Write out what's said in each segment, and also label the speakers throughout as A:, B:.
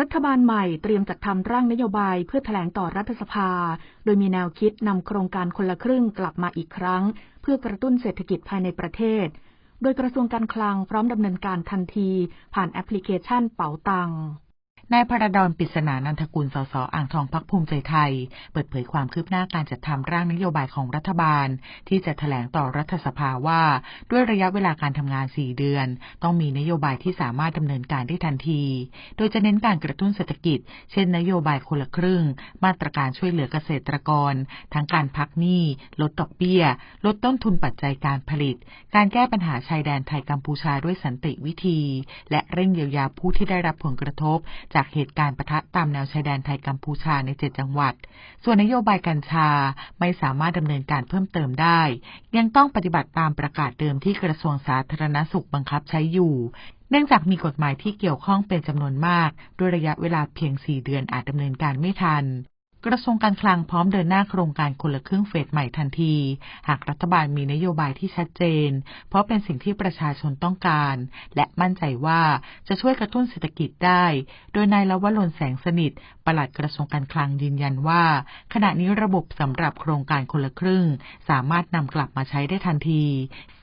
A: รัฐบาลใหม่เตรียมจัดทำร่างนโยบายเพื่อแถลงต่อรัฐสภา โดยมีแนวคิดนำโครงการคนละครึ่งกลับมาอีกครั้ง เพื่อกระตุ้นเศรษฐกิจภายในประเทศ โดยกระทรวงการคลังพร้อมดำเนินการทันที ผ่านแอปพลิเคชันเป๋าตัง
B: นายพระดอนปริศนานันทกุล สส อ่างทองพักภูมิใจไทย เปิดเผยความคืบหน้าการจัดทำร่างนโยบายของรัฐบาล ที่จะแถลงต่อรัฐสภาว่า ด้วยระยะเวลาการทำงาน 4 เดือน ต้องมีนโยบายที่สามารถดำเนินการได้ทันที โดยจะเน้นการกระตุ้นเศรษฐกิจ เช่น นโยบายคนละครึ่ง มาตรการช่วยเหลือเกษตรกร ทั้งการพักหนี้ ลดดอกเบี้ย ลดต้นทุนปัจจัยการผลิต การแก้ปัญหาชายแดนไทยกัมพูชาด้วยสันติวิธี และเร่งเยียวยาผู้ที่ได้รับผลกระทบจากเหตุการณ์ปะทะตามแนวชายแดนไทยกัมพูชาในเจ็ดจังหวัด ส่วนนโยบายกัญชาไม่สามารถดำเนินการเพิ่มเติมได้ ยังต้องปฏิบัติตามประกาศเดิมที่กระทรวงสาธารณสุขบังคับใช้อยู่ เนื่องจากมีกฎหมายที่เกี่ยวข้องเป็นจำนวนมาก ด้วยระยะเวลาเพียง 4 เดือนอาจดำเนินการไม่ทัน กระทรวงการคลังพร้อมเดินหน้าโครงการคนละครึ่งเฟสใหม่ทันที หากรัฐบาลมีนโยบายที่ชัดเจน เพราะเป็นสิ่งที่ประชาชนต้องการ และมั่นใจว่าจะช่วยกระตุ้นเศรษฐกิจได้ โดยนายลวลนแสงสนิทปลัดกระทรวงการคลังยืนยันว่า ขณะนี้ระบบสำหรับโครงการคนละครึ่ง สามารถนำกลับมาใช้ได้ทันที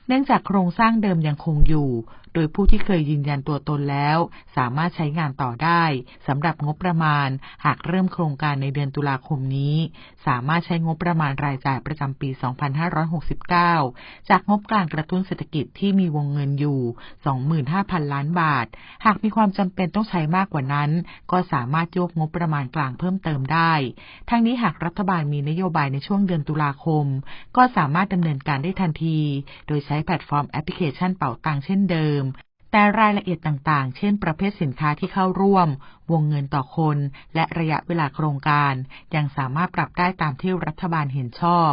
B: เนื่องจากโครงสร้างเดิมยังคงอยู่ โดยผู้ที่เคยยืนยันตัวตนแล้ว สามารถใช้งานต่อได้สำหรับงบประมาณ หากเริ่มโครงการในเดือนตุลาคมนี้ สามารถใช้งบประมาณรายจ่ายประจำปี 2569 จากงบกลางกระตุ้นเศรษฐกิจที่มีวงเงินอยู่ 25,000 ล้านบาท หากมีความจำเป็นต้องใช้มากกว่านั้น ก็สามารถโยกงบประมาณกลางเพิ่มเติมได้ ทั้งนี้หากรัฐบาลมีนโยบายในช่วงเดือนตุลาคม ก็สามารถดำเนินการได้ทันที โดยใช้แพลตฟอร์มแอปพลิเคชันเป่าตังเช่นเดิม แต่รายละเอียดต่างๆ เช่น ประเภทสินค้าที่เข้าร่วม วงเงินต่อคน และระยะเวลาโครงการ ยังสามารถปรับได้ตามที่รัฐบาลเห็นชอบ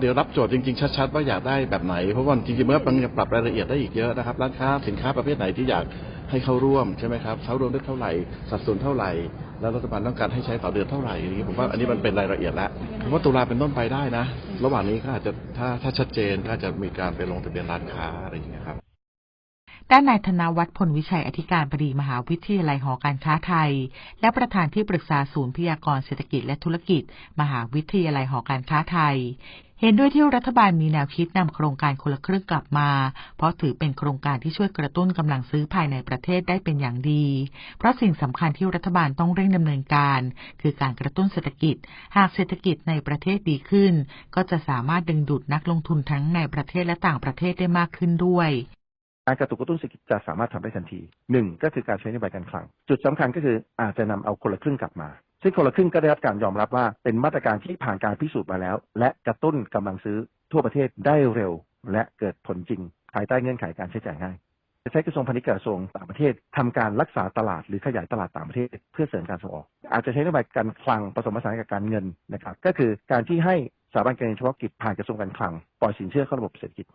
C: เดี๋ยวรับโจทย์จริง ๆ ชัด ๆ ว่าอยากได้แบบไหน เพราะว่าจริงๆเมื่อมันยังปรับรายละเอียดได้อีกเยอะนะครับ ร้านค้าสินค้าประเภทไหนที่อยากให้เข้าร่วมใช่ไหมครับเข้าร่วมได้เท่าไหร่ สัดส่วนเท่าไหร่ แล้วรัฐบาลต้องการให้ใช้ต่อเดือนเท่าไหร่อย่างนี้ผมว่าอันนี้มันเป็นรายละเอียดแล้วผมว่าตุลาเป็นต้นไปได้นะ ระหว่างนี้ก็อาจจะถ้าถ้าชัดเจนก็จะมีการไปลงทะเบียนร้านค้าอะไรอย่างเงี้ยครับ
B: ด้านนายธนวัฒน์พลวิชัยอธิการบดีมหาวิทยาลัยหอการค้าไทย และประธานที่ปรึกษาศูนย์พยากรเศรษฐกิจและธุรกิจ มหาวิทยาลัยหอการค้าไทย เห็นด้วยที่รัฐบาลมีแนวคิดนำโครงการคนละครึ่งกลับมา เพราะถือเป็นโครงการที่ช่วยกระตุ้นกำลังซื้อภายในประเทศได้เป็นอย่างดี เพราะสิ่งสำคัญที่รัฐบาลต้องเร่งดำเนินการ คือการกระตุ้นเศรษฐกิจ หากเศรษฐกิจในประเทศดีขึ้น ก็จะสามารถดึงดูดนักลงทุนทั้งในประเทศและต่างประเทศได้มากขึ้นด้วย
D: การกระตุกกระตุ้นเศรษฐกิจจะสามารถทำได้ทันทีหนึ่งก็คือการใช้นโยบายการคลัง จุดสำคัญก็คืออาจจะนำเอาคนละครึ่งกลับมา ซึ่งคนละครึ่งก็ได้รับการยอมรับว่าเป็นมาตรการที่ผ่านการพิสูจน์มาแล้ว และกระตุ้นกำลังซื้อทั่วประเทศได้เร็ว และเกิดผลจริงภายใต้เงื่อนไขการใช้จ่ายง่ายจะใช้กระทรวงพาณิชย์กระทรวงต่างประเทศทำการรักษาตลาดหรือขยายตลาดต่างประเทศ เพื่อเสริมการส่งออก อาจจะใช้นโยบายการคลังผสมผสานกับการเงินนะครับก็คือการที่ให้สถาบันการเงินเฉพาะกิจผ่านกระทรวงการคลังปล่อยสินเชื่อเข้าระบบเศรษฐกิจ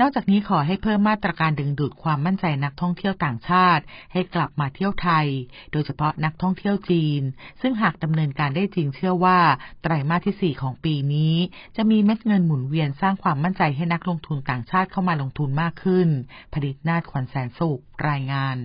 B: นอกจากนี้ขอให้เพิ่มมาตรการดึงดูดความมั่นใจนักท่องเที่ยวต่างชาติ ให้กลับมาเที่ยวไทย โดยเฉพาะนักท่องเที่ยวจีน ซึ่งหากดำเนินการได้จริงเชื่อว่าไตรมาสที่ 4 ของปีนี้ จะมีเม็ดเงินหมุนเวียนสร้างความมั่นใจให้นักลงทุนต่างชาติเข้ามาลงทุนมากขึ้น ผลิตนาฏขวัญแสนสุขรายงาน